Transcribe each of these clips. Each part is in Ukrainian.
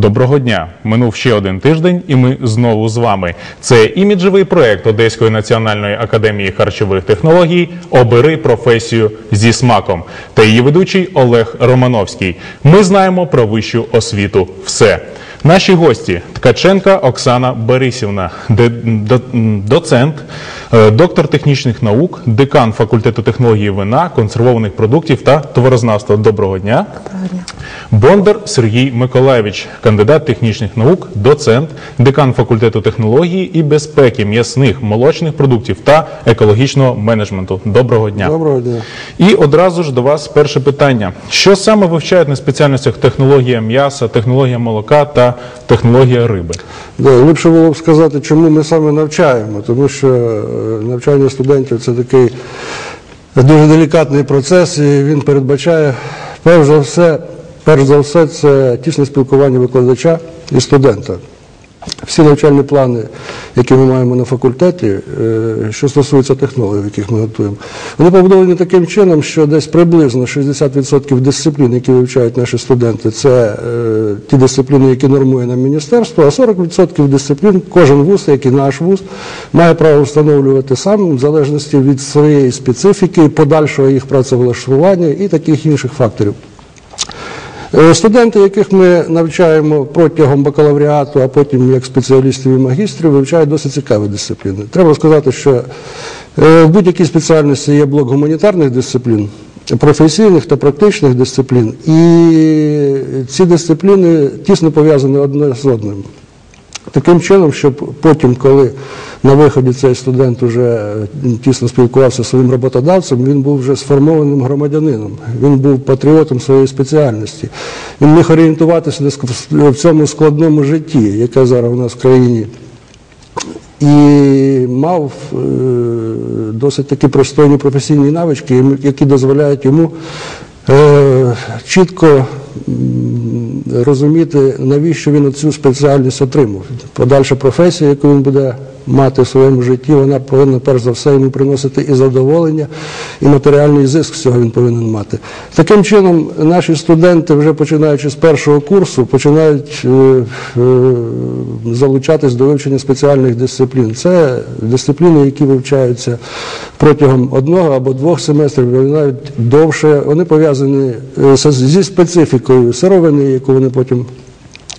Доброго дня! Минув ще один тиждень, і ми знову з вами. Це іміджевий проект Одеської національної академії харчових технологій Обери професію зі смаком та її ведучий Олег Романовський. Ми знаємо про вищу освіту. Все. Наші гості Ткаченка Оксана Борисівна, доцент, доктор технічних наук, декан факультету технології вина, консервованих продуктів та товарознавства. Доброго дня. Бондар Сергій Миколаєвич, кандидат технічних наук, доцент, декан факультету технології і безпеки м'ясних молочних продуктів та екологічного менеджменту. Доброго дня. Доброго дня. І одразу ж до вас перше питання: що саме вивчають на спеціальностях технологія м'яса, технологія молока та технологія риби? Да, ліпше було б сказати, чому ми саме навчаємо, тому що е, навчання студентів це такий дуже делікатний процес, і він передбачає, перш за все, перш за все, це тісне спілкування викладача і студента. Всі навчальні плани, які ми маємо на факультеті, е, що стосуються технологій, яких ми готуємо, вони побудовані таким чином, що десь приблизно 60% дисциплін, які вивчають наші студенти, це е, ті дисципліни, які нормує нам міністерство, а 40% дисциплін кожен вуз, як і наш вуз, має право встановлювати сам, в залежності від своєї специфіки, подальшого їх працевлаштування і таких інших факторів. Е, Студенти, яких ми навчаємо протягом бакалавріату, а потім як спеціалістів і магістрів, вивчають досить цікаві дисципліни. Треба сказати, що е, в будь-якій спеціальності є блок гуманітарних дисциплін, професійних та практичних дисциплін, і ці дисципліни тісно пов'язані одне з одним. Таким чином, щоб потім, коли на виході цей студент вже тісно спілкувався зі своїм роботодавцем, він був вже сформованим громадянином, він був патріотом своєї спеціальності. Він міг орієнтуватися в цьому складному житті, яке зараз у нас в країні. І мав е, досить такі пристойні професійні навички, які дозволяють йому е, чітко розуміти, навіщо він цю спеціальність отримав. Подальша професія, яку він буде мати в своєму житті, вона повинна перш за все йому приносити і задоволення, і матеріальний зиск цього він повинен мати. Таким чином, наші студенти, вже починаючи з першого курсу, починають е, е, залучатись до вивчення спеціальних дисциплін. Це дисципліни, які вивчаються протягом одного або двох семестрів, навіть довше. Вони пов'язані е, зі специфікою сировини, яку вони потім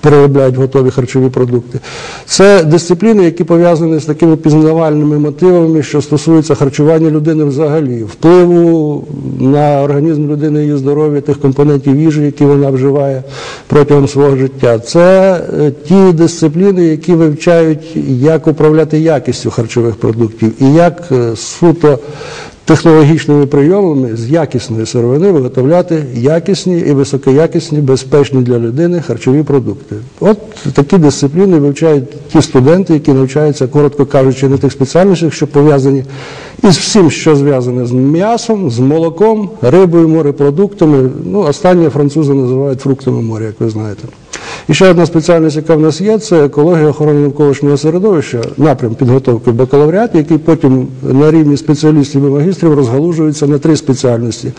переробляють готові харчові продукти. Це дисципліни, які пов'язані з такими пізнавальними мотивами, що стосуються харчування людини взагалі, впливу на організм людини, її здоров'я, тих компонентів їжі, які вона вживає протягом свого життя. Це е, ті дисципліни, які вивчають, як управляти якістю харчових продуктів і як е, суто технологічними прийомами з якісної сировини виготовляти якісні і високоякісні, безпечні для людини харчові продукти. От такі дисципліни вивчають ті студенти, які навчаються, коротко кажучи, на тих спеціальностях, що пов'язані із всім, що зв'язане з м'ясом, з молоком, рибою, морепродуктами. Ну, останнє французи називають фруктами моря, як ви знаєте. І ще одна спеціальність, яка в нас є, це екологія охорони навколишнього середовища, напрям підготовки в бакалавріаті, який потім на рівні спеціалістів і магістрів розгалужується на три спеціальності: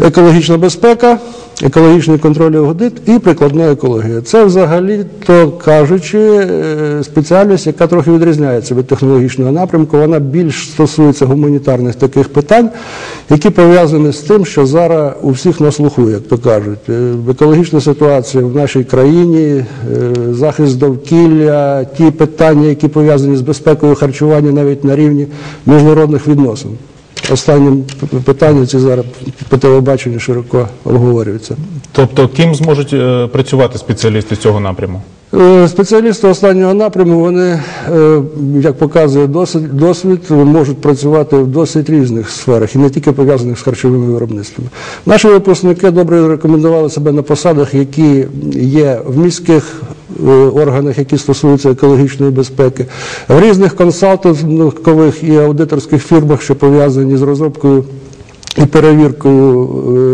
екологічна безпека, екологічний контроль аудит і прикладна екологія. Це взагалі, то кажучи, е, спеціальність, яка трохи відрізняється від технологічного напрямку. Вона більш стосується гуманітарних таких питань, які пов'язані з тим, що зараз у всіх на слуху, як то кажуть. Е, Екологічна ситуація в нашій країні, е, захист довкілля, ті питання, які пов'язані з безпекою харчування навіть на рівні міжнародних відносин. Останнім питанням ці зараз по телебаченню широко обговорюються. Тобто, ким зможуть е, працювати спеціалісти з цього напряму? Е, Спеціалісти останнього напряму, вони, е, як показує досвід, досвід, можуть працювати в досить різних сферах і не тільки пов'язаних з харчовими виробництвами. Наші випускники добре рекомендували себе на посадах, які є в міських органах, які стосуються екологічної безпеки, в різних консалтингових і аудиторських фірмах, що пов'язані з розробкою і перевіркою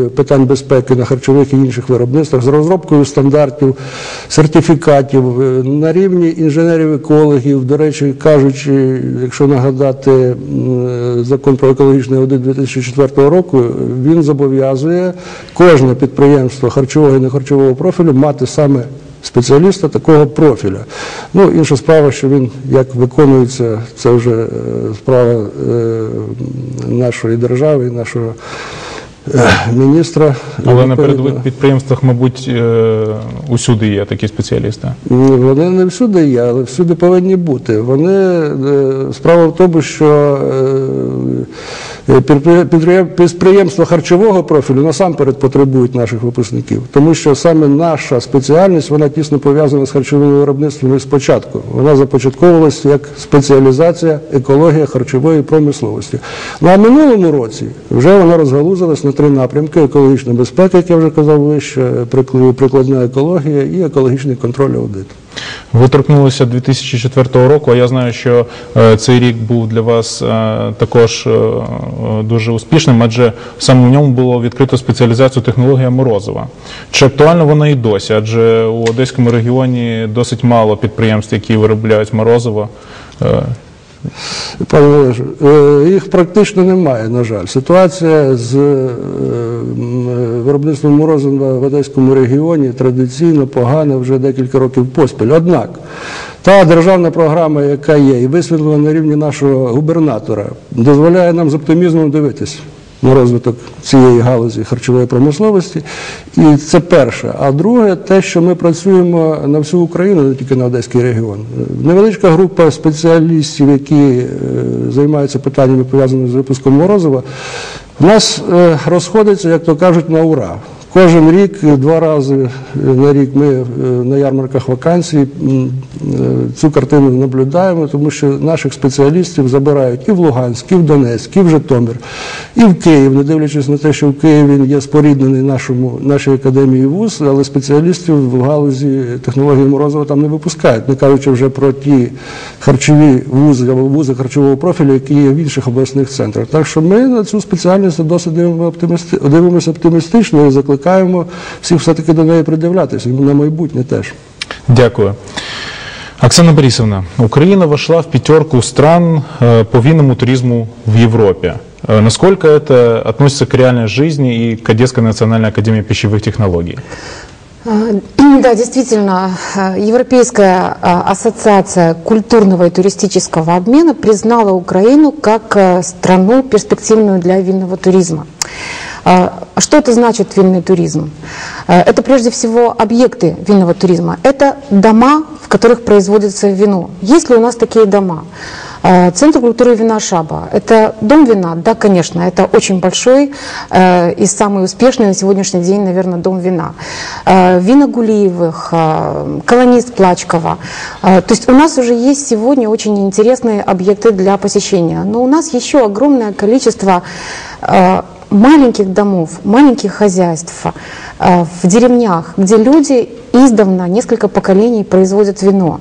е, питань безпеки на харчових і інших виробництвах, з розробкою стандартів, сертифікатів е, на рівні інженерів-екологів. До речі, кажучи, якщо нагадати е, закон про екологічний аудит 2004 року, він зобов'язує кожне підприємство харчового і нехарчового профілю мати саме спеціаліста такого профіля. Ну, інша справа, що він як виконується, це вже е, справа е, нашої держави, нашого е, міністра. Але на передових підприємствах, мабуть, усюди є такі спеціалісти. Вони не всюди є, але всюди повинні бути. Вони справа в тому, що підприємства харчового профілю насамперед потребують наших випускників, тому що саме наша спеціальність вона тісно пов'язана з харчовим виробництвом спочатку. Вона започатковувалася як спеціалізація екологія харчової промисловості. Ну а минулому році вже вона розгалузилась на три напрямки: екологічна безпека, як я вже казав вище, прикладна екологія і екологічний контроль аудит. Ви торкнулися 2004 року, а я знаю, що е, цей рік був для вас е, також е, дуже успішним, адже саме в ньому було відкрито спеціалізацію технологія Морозова. Чи актуально вона і досі? Адже у Одеському регіоні досить мало підприємств, які виробляють морозиво. Пане Олеже, е, їх практично немає, на жаль. Ситуація з е, виробництвом морозива в Одеському регіоні традиційно погана вже декілька років поспіль. Однак та державна програма, яка є, і висвітлена на рівні нашого губернатора, дозволяє нам з оптимізмом дивитись на розвиток цієї галузі харчової промисловості. І це перше. А друге, те, що ми працюємо на всю Україну, не тільки на Одеський регіон. Невеличка група спеціалістів, які е, займаються питаннями, пов'язаними з випуском Морозова, в нас е, розходиться, як то кажуть, на ура. Кожен рік, е, два рази е, на рік ми е, на ярмарках вакансій цю картину наблюдаємо, тому що наших спеціалістів забирають і в Луганськ, і в Донецьк, і в Житомир, і в Київ, не дивлячись на те, що в Києві він є споріднений нашому, нашій академії ВУЗ, але спеціалістів в галузі технології Морозова там не випускають, не кажучи вже про ті харчові вузи або вузи харчового профілю, які є в інших обласних центрах. Так що ми на цю спеціальність досить дивимося оптимістично і закликаємо всіх все-таки до неї придивлятися, і на майбутнє теж. Дякую. Оксана Борисовна, Украина вошла в пятерку стран э, по винному туризму в Европе. Э, Насколько это относится к реальной жизни и к Одесской национальной академии пищевых технологий? А, Да, действительно, а, Европейская а, ассоциация культурного и туристического обмена признала Украину как а, страну перспективную для винного туризма. А, Что это значит винный туризм? А, Это прежде всего объекты винного туризма. Это дома, в которых производится вино. Есть ли у нас такие дома? А, Центр культуры вина Шаба. Это дом вина? Да, конечно. Это очень большой и самый успешный на сегодняшний день, наверное, дом вина. Вина Гулиевых, колонист Плачкова. То есть у нас уже есть сегодня очень интересные объекты для посещения. Но у нас еще огромное количество маленьких домов, маленьких хозяйств э, в деревнях, где люди издавна, несколько поколений производят вино.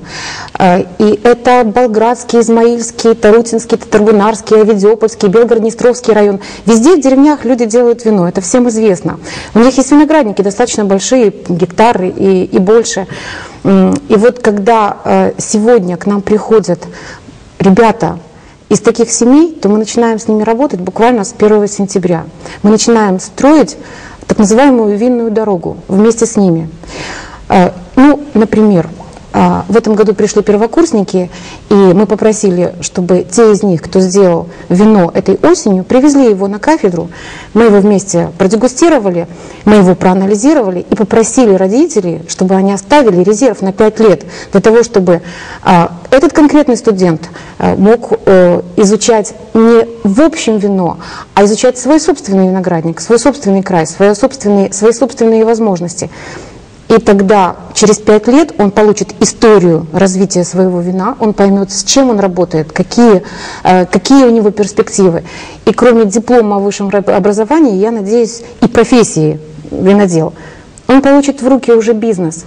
Э, И это Болградский, Измаильский, Тарутинский, Татарбунарский, Авидиопольский, Белгород-Днестровский район. Везде в деревнях люди делают вино, это всем известно. У них есть виноградники достаточно большие, гектары и, и больше. И вот когда э, сегодня к нам приходят ребята из таких семей, то мы начинаем с ними работать буквально с 1 сентября. Мы начинаем строить так называемую винную дорогу вместе с ними. Э, Ну, например, в этом году пришли первокурсники, и мы попросили, чтобы те из них, кто сделал вино этой осенью, привезли его на кафедру. Мы его вместе продегустировали, мы его проанализировали и попросили родителей, чтобы они оставили резерв на 5 лет для того, чтобы а, этот конкретный студент а, мог э, изучать не в общем вино, а изучать свой собственный виноградник, свой собственный край, свои собственные, свои собственные возможности. И тогда через пять лет он получит историю развития своего вина, он поймет, с чем он работает, какие, э, какие у него перспективы. И кроме диплома о высшем ра- образовании, я надеюсь, и профессии винодел, он получит в руки уже бизнес.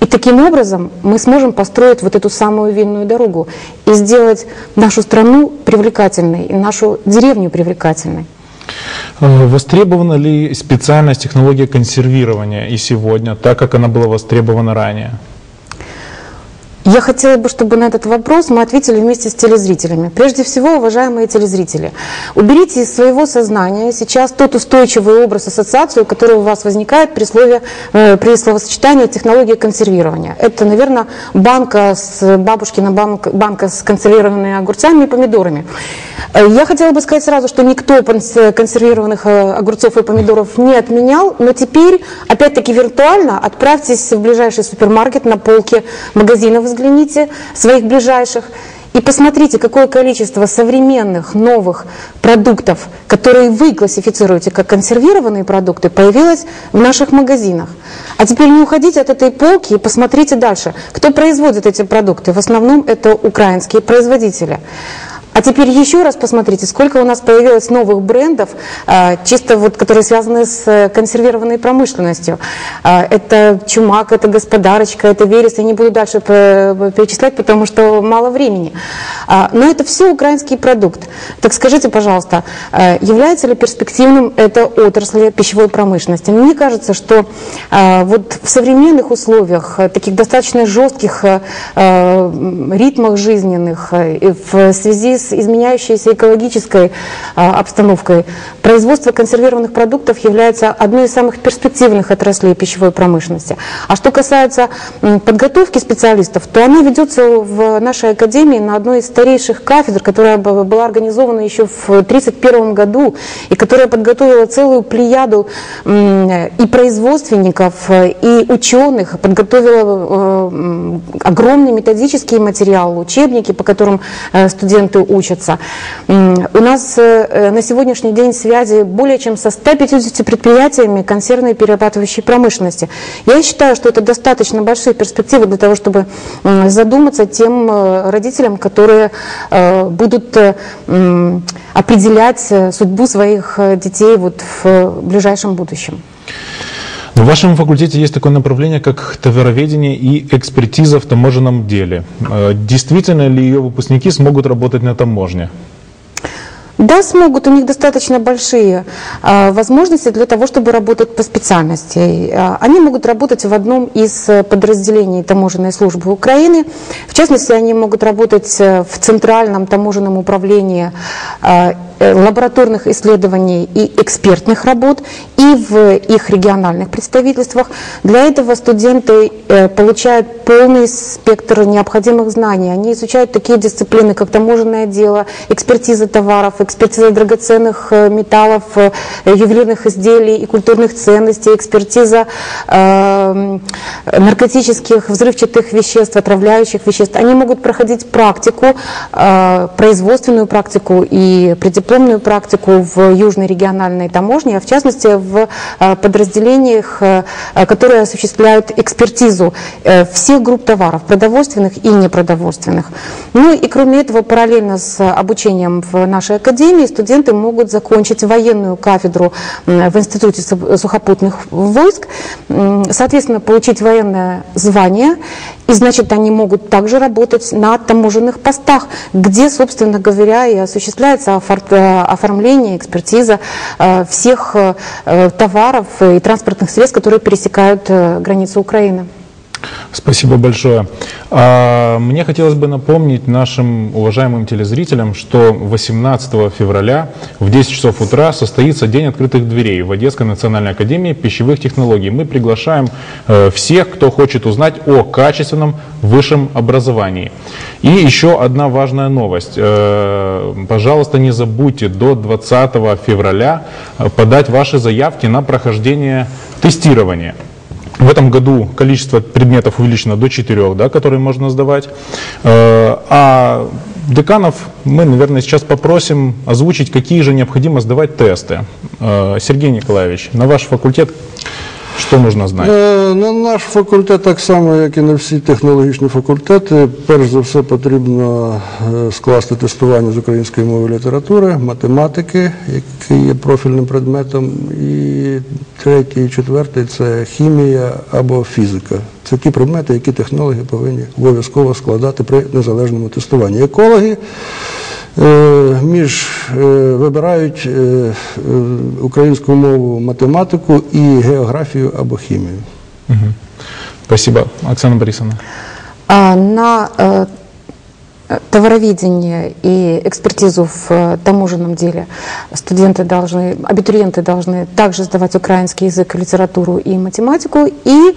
И таким образом мы сможем построить вот эту самую винную дорогу и сделать нашу страну привлекательной, и нашу деревню привлекательной. Э, Востребована ли специальность технология консервирования и сегодня, так как она была востребована ранее? Я хотела бы, чтобы на этот вопрос мы ответили вместе с телезрителями. Прежде всего, уважаемые телезрители, уберите из своего сознания сейчас тот устойчивый образ, ассоциацию, который у вас возникает при, слове, э, при словосочетании технологии консервирования. Это, наверное, банка с бабушкина банка, банка с консервированными огурцами и помидорами. Э, Я хотела бы сказать сразу, что никто пон- консервированных э, огурцов и помидоров не отменял, но теперь, опять-таки виртуально, отправьтесь в ближайший супермаркет на полке магазина, взгляните, своих ближайших, и посмотрите, какое количество современных новых продуктов, которые вы классифицируете как консервированные продукты, появилось в наших магазинах. А теперь не уходите от этой полки и посмотрите дальше. Кто производит эти продукты? В основном это украинские производители. А теперь еще раз посмотрите, сколько у нас появилось новых брендов, а, чисто вот, которые связаны с э, консервированной промышленностью. А, Это Чумак, это Господарочка, это Верес. Я не буду дальше перечислять, потому что мало времени. А, Но это все украинский продукт. Так скажите, пожалуйста, является ли перспективным эта отрасль пищевой промышленности? Мне кажется, что вот в современных условиях, э, таких достаточно жестких э, ритмах жизненных, в связи с изменяющейся экологической э, обстановкой, производство консервированных продуктов является одной из самых перспективных отраслей пищевой промышленности. А что касается подготовки специалистов, то она ведется в нашей академии на одной из старейших кафедр, которая была организована еще в 1931 году и которая подготовила целую плеяду и производственников, и ученых, подготовила э, огромный методический материал, учебники, по которым э, студенты учатся. У нас э, на сегодняшний день связи более чем со 150 предприятиями консервной и перерабатывающей промышленности. Я считаю, что это достаточно большие перспективы для того, чтобы задуматься тем э, родителям, которые э, будут э, определять э, судьбу своих э, детей вот в э, ближайшем будущем. В вашем факультете есть такое направление, как товароведение и экспертиза в таможенном деле. Э, Действительно ли ее выпускники смогут работать на таможне? Да, смогут. У них достаточно большие а, возможности для того, чтобы работать по специальности. А, Они могут работать в одном из э, подразделений таможенной службы Украины. В частности, они могут работать э, в Центральном таможенном управлении э, лабораторных исследований и экспертных работ и в их региональных представительствах. Для этого студенты э, получают полный спектр необходимых знаний. Они изучают такие дисциплины, как таможенное дело, экспертиза товаров, экспертиза драгоценных э, металлов, э, ювелирных изделий и культурных ценностей, экспертиза э, наркотических, взрывчатых веществ, отравляющих веществ. Они могут проходить практику, э, производственную практику и преддипломную практику в Южной региональной таможне, а в частности в э, подразделениях, э, которые осуществляют экспертизу э, всех групп товаров, продовольственных и непродовольственных. Ну и кроме этого, параллельно с обучением в нашей академии, студенты могут закончить военную кафедру в Институте су- сухопутных войск, соответственно, получить военное звание, и значит, они могут также работать на таможенных постах, где, собственно говоря, и осуществляется э, оформление, экспертиза э, всех э, товаров и транспортных средств, которые пересекают границу Украины. Спасибо большое. А, Мне хотелось бы напомнить нашим уважаемым телезрителям, что 18 февраля в 10 часов утра состоится День открытых дверей в Одесской национальной академии пищевых технологий. Мы приглашаем э, всех, кто хочет узнать о качественном высшем образовании. И еще одна важная новость. Э, Пожалуйста, не забудьте до 20 февраля подать ваши заявки на прохождение тестирования. В этом году количество предметов увеличено до 4, да, которые можно сдавать. Э, А деканов мы, наверное, сейчас попросим озвучить, какие же необходимо сдавать тесты. Э, Сергей Николаевич, на ваш факультет что нужно знать? Е, На наш факультет, так само, як і на всі технологічні факультети, перш за все потрібно е, скласти тестування з української мови і літератури, математики, який є профільним предметом, і третій, і четвертий це хімія або фізика. Це ті предмети, які технологи повинні обов'язково складати при незалежному тестуванні. Екологи між е, вибирають е, е, українську мову, математику і географію або хімію. Спасибо, Оксана Борисовна. А, На товароведение и экспертизу в э, таможенном деле студенты должны, абитуриенты должны также сдавать украинский язык, литературу и математику, и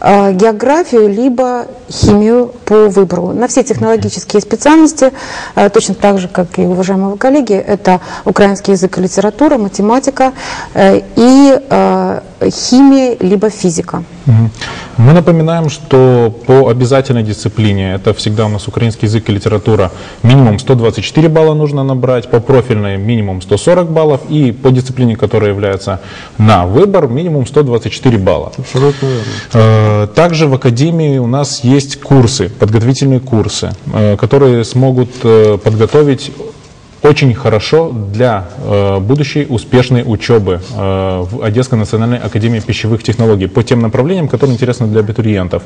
э, географию, либо химию по выбору. На все технологические специальности, э, точно так же, как и уважаемые коллеги, это украинский язык и литература, математика э, и э, химия, либо физика. Мы напоминаем, что по обязательной дисциплине, это всегда у нас украинский язык и литература, минимум 124 балла нужно набрать, по профильной минимум 140 баллов, и по дисциплине, которая является на выбор, минимум 124 балла. Абсолютно. Э, Также в Академии у нас есть курсы, подготовительные курсы, э, которые смогут э, подготовить очень хорошо для э, будущей успешной учебы э, в Одесской национальной академии пищевых технологий по тем направлениям, которые интересны для абитуриентов.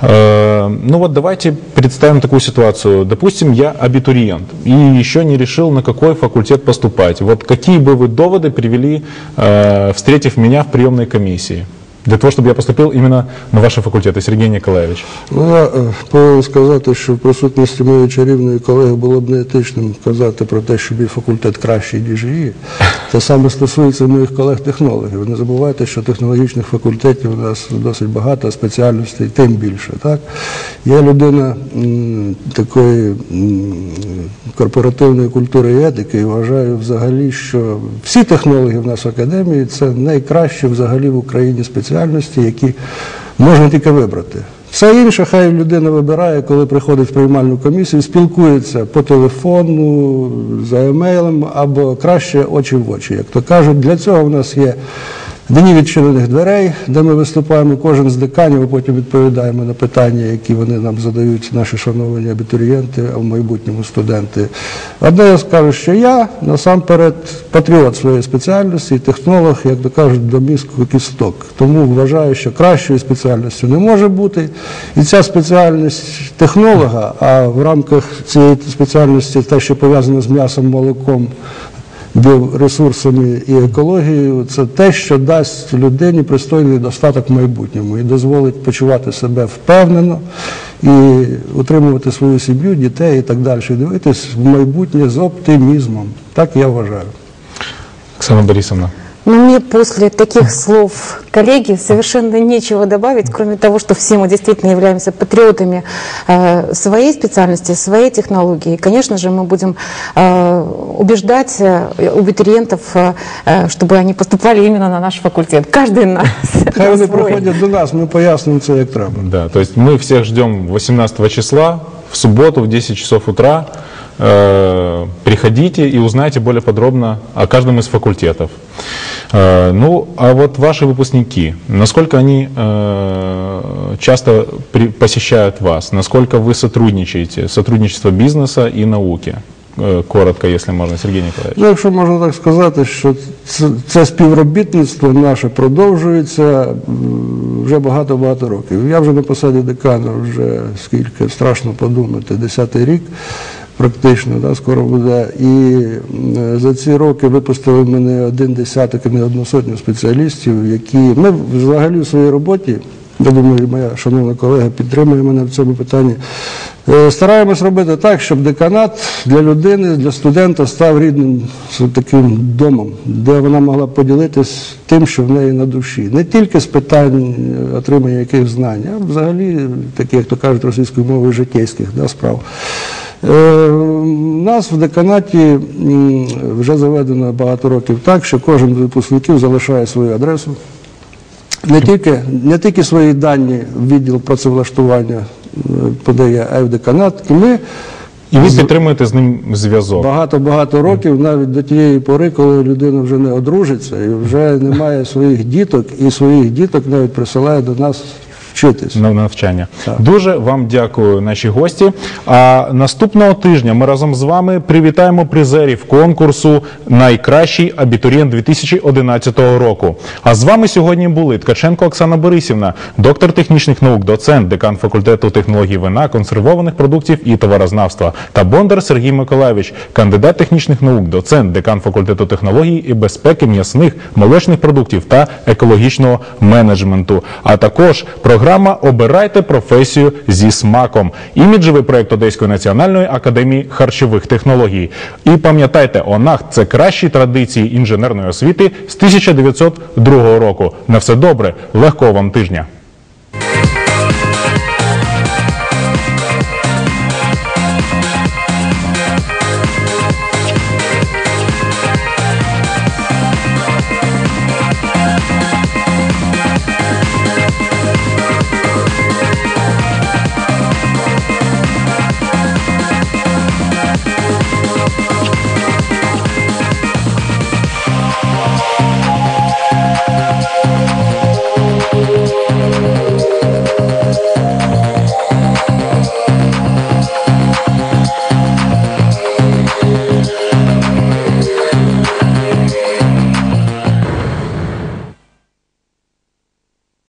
Э, ну вот давайте представим такую ситуацию. Допустим, я абитуриент и еще не решил, на какой факультет поступать. Вот какие бы вы доводы привели, э, встретив меня в приемной комиссии? Для того, щоб я поступив іменно на ваші факультети, Сергій Ніколаєвич. Ну, я е, повинен сказати, що в присутності моєї чарівної колеги було б неетичним казати про те, що мій факультет кращий, ніж її. Те саме стосується моїх колег-технологів. Не забувайте, що технологічних факультетів у нас досить багато, спеціальностей тим більше. Так? Я людина такої корпоративної культури і етики і вважаю взагалі, що всі технологи в нас в академії це найкращі взагалі в Україні спеціальності, які можна тільки вибрати. Все інше, хай людина вибирає, коли приходить в приймальну комісію, спілкується по телефону, за емейлем або краще очі в очі. Як то кажуть, для цього в нас є дні відчинених дверей, де ми виступаємо кожен з деканів, а потім відповідаємо на питання, які вони нам задають, наші шановані абітурієнти, а в майбутньому студенти. Одне я скажу, що я насамперед патріот своєї спеціальності, технолог, як то кажуть, до мізку кісток. Тому вважаю, що кращою спеціальністю не може бути. І ця спеціальність технолога, а в рамках цієї спеціальності те, що пов'язане з м'ясом, молоком, біоресурсами і екологією, це те, що дасть людині пристойний достаток в майбутньому і дозволить почувати себе впевнено і утримувати свою сім'ю, дітей і так далі. Дивитись в майбутнє з оптимізмом. Так я вважаю. Оксана Борисовна. Но мне после таких слов коллеги совершенно нечего добавить, кроме того, что все мы действительно являемся патриотами э, своей специальности, своей технологии. И, конечно же, мы будем э, убеждать э, абитуриентов, чтобы они поступали именно на наш факультет. Каждый нас. Хай вони приходять до нас, ми пояснимо це як треба. Да, то есть мы всех ждем 18 числа в субботу в 10 часов утра. Э, Приходите и узнайте более подробно о каждом из факультетов. Э, Ну, а вот ваши выпускники, насколько они э, часто при- посещают вас, насколько вы сотрудничаете, сотрудничество бизнеса и науки? Э, Коротко, если можно, Сергей Николаевич. Ну, якщо можна так сказати, що це, це співробітництво наше продовжується м, вже багато-багато років. Я вже на посаді декана вже скільки страшно подумати, десятий рік практично, да, скоро буде. І за ці роки випустили ми не один десяток і не одну сотню спеціалістів, які ми взагалі в своїй роботі. Я думаю, моя шановна колега підтримує мене в цьому питанні. Е, Стараємось робити так, щоб деканат для людини, для студента став рідним таким домом, де вона могла поділитись тим, що в неї на душі. Не тільки з питань е, отримання яких знань, а взагалі, таких, як то кажуть російською мовою, житейських да, справ. Е, У нас в деканаті вже заведено багато років так, що кожен з випускників залишає свою адресу. Не тільки, не тільки свої дані в відділ працевлаштування е, подає, а й в деканат. І ми І ви підтримуєте з ним зв'язок. багато-багато років, навіть до тієї пори, коли людина вже не одружиться і вже не має своїх діток, і своїх діток навіть присилає до нас вчитись. на навчання. Так. Дуже вам дякую, наші гості. А наступного тижня ми разом з вами привітаємо призерів конкурсу Найкращий абітурієнт 2011 року. А з вами сьогодні були Ткаченко Оксана Борисівна, доктор технічних наук, доцент, декан факультету технологій вина, консервованих продуктів і товарознавства, та Бондар Сергій Миколаєвич, кандидат технічних наук, доцент, декан факультету технологій і безпеки м'ясних, молочних продуктів та екологічного менеджменту, а також програміст програма Обирайте професію зі смаком. Іміджевий проект Одеської національної академії харчових технологій. І пам'ятайте, ОНАХ це кращі традиції інженерної освіти з 1902 року. На все добре, легкого вам тижня.